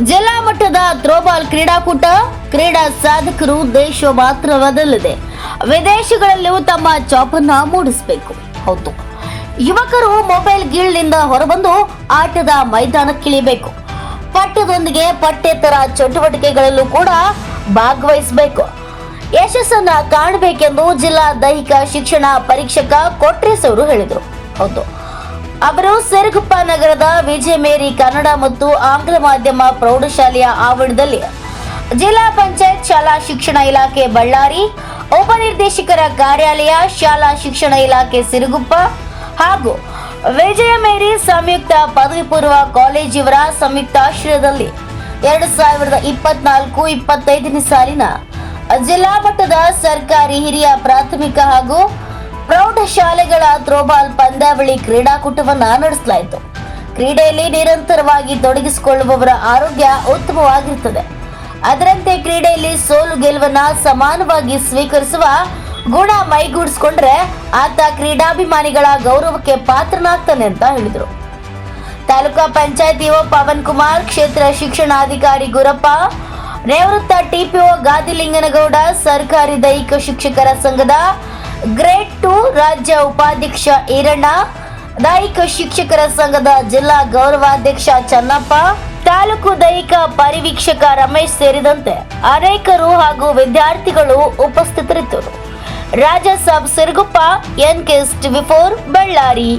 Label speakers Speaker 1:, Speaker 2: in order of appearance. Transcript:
Speaker 1: ಜಿಲ್ಲಾ ಮಟ್ಟದ ಥ್ರೋಬಾಲ್ ಕ್ರೀಡಾಕೂಟ, ಕ್ರೀಡಾ ಸಾಧಕರು ದೇಶ ಮಾತ್ರವಲ್ಲದೆ ವಿದೇಶಗಳಲ್ಲೂ ತಮ್ಮ ಚಾಪನ್ನ ಮೂಡಿಸಬೇಕು. ಹೌದು. ಯುವಕರು ಮೊಬೈಲ್ ಗೀಳ್ನಿಂದ ಹೊರಬಂದು ಆಟದ ಮೈದಾನಕ್ಕಿಳಿಬೇಕು. ಪಠ್ಯದೊಂದಿಗೆ ಪಠ್ಯೇತರ ಚಟುವಟಿಕೆಗಳಲ್ಲೂ ಕೂಡ ಭಾಗವಹಿಸಬೇಕು. ಯಶಸ್ಸನ್ನ ಕಾಣಬೇಕೆಂದು ಜಿಲ್ಲಾ ದೈಹಿಕ ಶಿಕ್ಷಣ ಪರೀಕ್ಷಕ ಕೊಟ್ರೇಸ್ ಅವರು ಹೇಳಿದರು. ಹೌದು. ಅವರು ಸಿರುಗುಪ್ಪ ನಗರದ ವಿಜಯ ಮೇರಿ ಕನ್ನಡ ಮತ್ತು ಆಂಗ್ಲ ಮಾಧ್ಯಮ ಪ್ರೌಢಶಾಲೆಯ ಆವರಣದಲ್ಲಿ ಜಿಲ್ಲಾ ಪಂಚಾಯತ್ ಶಾಲಾ ಶಿಕ್ಷಣ ಇಲಾಖೆ ಬಳ್ಳಾರಿ ಉಪನಿರ್ದೇಶಕರ ಕಾರ್ಯಾಲಯ ಶಾಲಾ ಶಿಕ್ಷಣ ಇಲಾಖೆ ಸಿರುಗುಪ್ಪ ಹಾಗೂ ವಿಜಯ ಮೇರಿ ಸಂಯುಕ್ತ ಪದವಿ ಪೂರ್ವ ಕಾಲೇಜಿವರ ಸಂಯುಕ್ತಾಶ್ರಯದಲ್ಲಿ ಎರಡು ಸಾವಿರದ ಇಪ್ಪತ್ನಾಲ್ಕು ಇಪ್ಪತ್ತೈದನೇ ಸಾಲಿನ ಜಿಲ್ಲಾ ಮಟ್ಟದ ಸರ್ಕಾರಿ ಹಿರಿಯ ಪ್ರಾಥಮಿಕ ಹಾಗೂ ಪ್ರೌಢಶಾಲೆಗಳ ಥ್ರೋಬಾಲ್ ಪಂದ್ಯಾವಳಿ ಕ್ರೀಡಾಕೂಟವನ್ನ ನಡೆಸಲಾಯಿತು. ಕ್ರೀಡೆಯಲ್ಲಿ ನಿರಂತರವಾಗಿ ತೊಡಗಿಸಿಕೊಳ್ಳುವವರ ಆರೋಗ್ಯ ಉತ್ತಮವಾಗಿರುತ್ತದೆ. ಅದರಂತೆ ಕ್ರೀಡೆಯಲ್ಲಿ ಸೋಲು ಗೆಲುವನ್ನ ಸಮಾನವಾಗಿ ಸ್ವೀಕರಿಸುವ ಗುಣ ಮೈಗೂಡಿಸ್ಕೊಂಡ್ರೆ ಆತ ಕ್ರೀಡಾಭಿಮಾನಿಗಳ ಗೌರವಕ್ಕೆ ಪಾತ್ರನಾಗ್ತಾನೆ ಅಂತ ಹೇಳಿದರು. ತಾಲೂಕಾ ಪಂಚಾಯತ್ ಒ ಪವನ್ ಕುಮಾರ್ ಕ್ಷೇತ್ರ ಶಿಕ್ಷಣಾಧಿಕಾರಿ ಗುರಪ್ಪ, ನಿವೃತ್ತ ಟಿಪಿಒ ಗಾದಿಲಿಂಗನಗೌಡ, ಸರ್ಕಾರಿ ದೈಹಿಕ ಶಿಕ್ಷಕರ ಸಂಘದ ಗ್ರೇಡ್ ರಾಜ್ಯ ಉಪಾಧ್ಯಕ್ಷ ಈರಣ್ಣ, ದೈಹಿಕ ಶಿಕ್ಷಕರ ಸಂಘದ ಜಿಲ್ಲಾ ಗೌರವಾಧ್ಯಕ್ಷ ಚನ್ನಪ್ಪ, ತಾಲೂಕು ದೈಹಿಕ ಪರಿವೀಕ್ಷಕ ರಮೇಶ್ ಸೇರಿದಂತೆ ಅನೇಕರು ಹಾಗೂ ವಿದ್ಯಾರ್ಥಿಗಳು ಉಪಸ್ಥಿತರಿದ್ದರು. Raja Sab Siruguppa, N K four, Ballari.